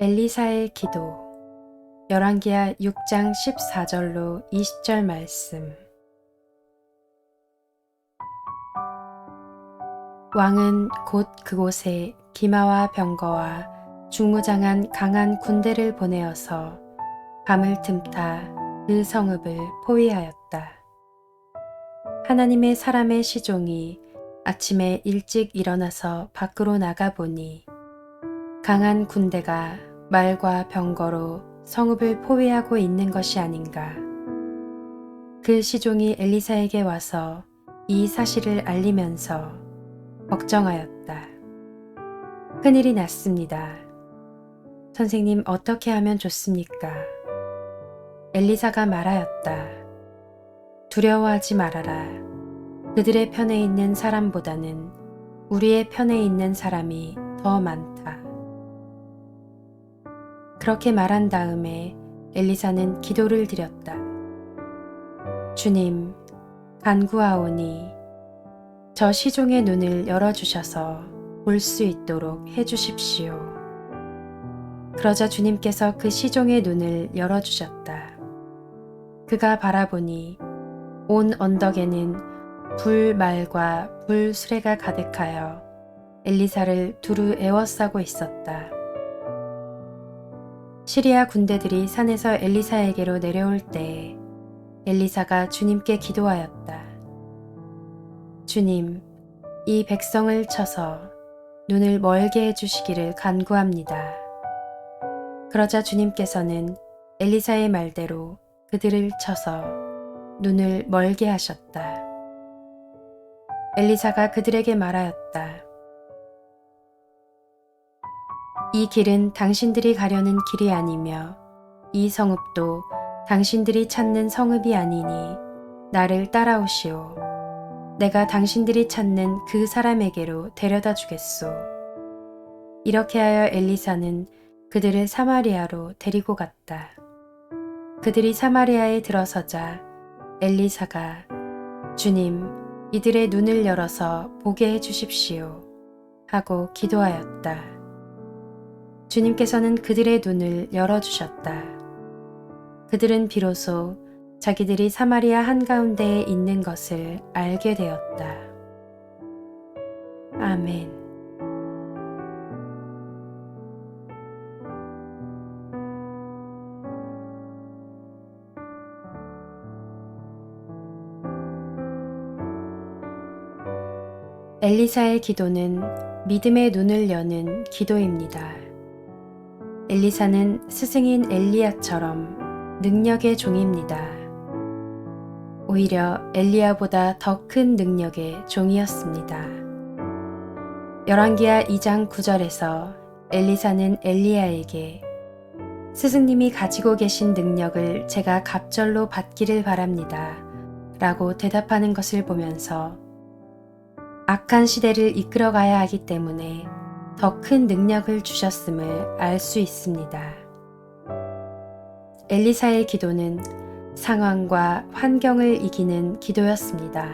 엘리사의 기도 열왕기하 6장 14절로 20절 말씀 왕은 곧 그곳에 기마와 병거와 중무장한 강한 군대를 보내어서 밤을 틈타 그 성읍을 포위하였다. 하나님의 사람의 시종이 아침에 일찍 일어나서 밖으로 나가보니 강한 군대가 말과 병거로 성읍을 포위하고 있는 것이 아닌가. 그 시종이 엘리사에게 와서 이 사실을 알리면서 걱정하였다. 큰일이 났습니다. 선생님 어떻게 하면 좋습니까? 엘리사가 말하였다. 두려워하지 말아라. 그들의 편에 있는 사람보다는 우리의 편에 있는 사람이 더 많다. 그렇게 말한 다음에 엘리사는 기도를 드렸다. 주님, 간구하오니 저 시종의 눈을 열어주셔서 볼 수 있도록 해주십시오. 그러자 주님께서 그 시종의 눈을 열어주셨다. 그가 바라보니 온 언덕에는 불 말과 불 수레가 가득하여 엘리사를 두루 에워싸고 있었다. 시리아 군대들이 산에서 엘리사에게로 내려올 때 엘리사가 주님께 기도하였다. 주님, 이 백성을 쳐서 눈을 멀게 해주시기를 간구합니다. 그러자 주님께서는 엘리사의 말대로 그들을 쳐서 눈을 멀게 하셨다. 엘리사가 그들에게 말하였다. 이 길은 당신들이 가려는 길이 아니며 이 성읍도 당신들이 찾는 성읍이 아니니 나를 따라오시오. 내가 당신들이 찾는 그 사람에게로 데려다 주겠소. 이렇게 하여 엘리사는 그들을 사마리아로 데리고 갔다. 그들이 사마리아에 들어서자 엘리사가 주님, 이들의 눈을 열어서 보게 해 주십시오. 하고 기도하였다. 주님께서는 그들의 눈을 열어주셨다. 그들은 비로소 자기들이 사마리아 한가운데에 있는 것을 알게 되었다. 아멘. 엘리사의 기도는 믿음의 눈을 여는 기도입니다. 엘리사는 스승인 엘리야처럼 능력의 종입니다. 오히려 엘리야보다 더 큰 능력의 종이었습니다. 열왕기하 2장 9절에서 엘리사는 엘리야에게 스승님이 가지고 계신 능력을 제가 갑절로 받기를 바랍니다. 라고 대답하는 것을 보면서 악한 시대를 이끌어 가야 하기 때문에 더 큰 능력을 주셨음을 알 수 있습니다. 엘리사의 기도는 상황과 환경을 이기는 기도였습니다.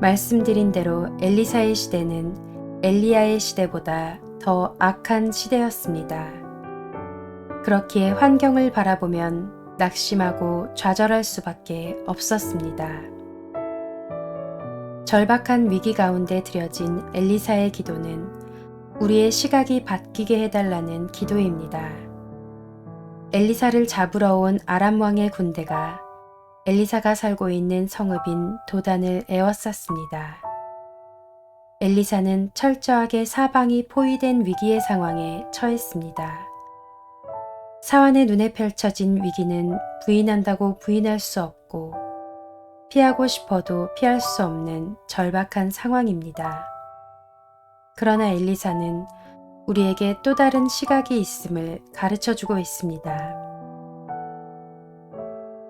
말씀드린 대로 엘리사의 시대는 엘리야의 시대보다 더 악한 시대였습니다. 그렇기에 환경을 바라보면 낙심하고 좌절할 수밖에 없었습니다. 절박한 위기 가운데 드려진 엘리사의 기도는 우리의 시각이 바뀌게 해달라는 기도입니다. 엘리사를 잡으러 온 아람 왕의 군대가 엘리사가 살고 있는 성읍인 도단을 에워쌌습니다. 엘리사는 철저하게 사방이 포위된 위기의 상황에 처했습니다. 사환의 눈에 펼쳐진 위기는 부인한다고 부인할 수 없고 피하고 싶어도 피할 수 없는 절박한 상황입니다. 그러나 엘리사는 우리에게 또 다른 시각이 있음을 가르쳐 주고 있습니다.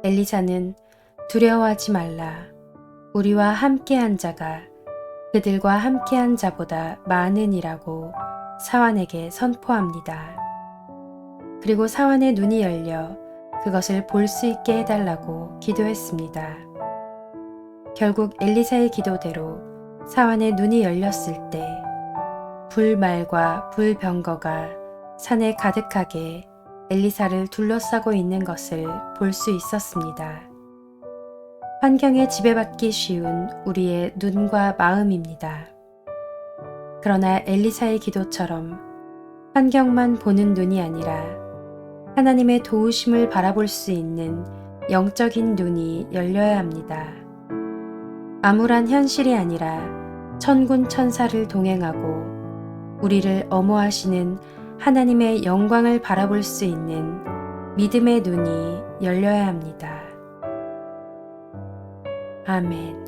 엘리사는 두려워하지 말라. 우리와 함께한 자가 그들과 함께한 자보다 많으니라고 사환에게 선포합니다. 그리고 사환의 눈이 열려 그것을 볼 수 있게 해달라고 기도했습니다. 결국 엘리사의 기도대로 사환의 눈이 열렸을 때 불말과 불병거가 산에 가득하게 엘리사를 둘러싸고 있는 것을 볼 수 있었습니다. 환경에 지배받기 쉬운 우리의 눈과 마음입니다. 그러나 엘리사의 기도처럼 환경만 보는 눈이 아니라 하나님의 도우심을 바라볼 수 있는 영적인 눈이 열려야 합니다. 암울한 현실이 아니라 천군 천사를 동행하고 우리를 엄호하시는 하나님의 영광을 바라볼 수 있는 믿음의 눈이 열려야 합니다. 아멘.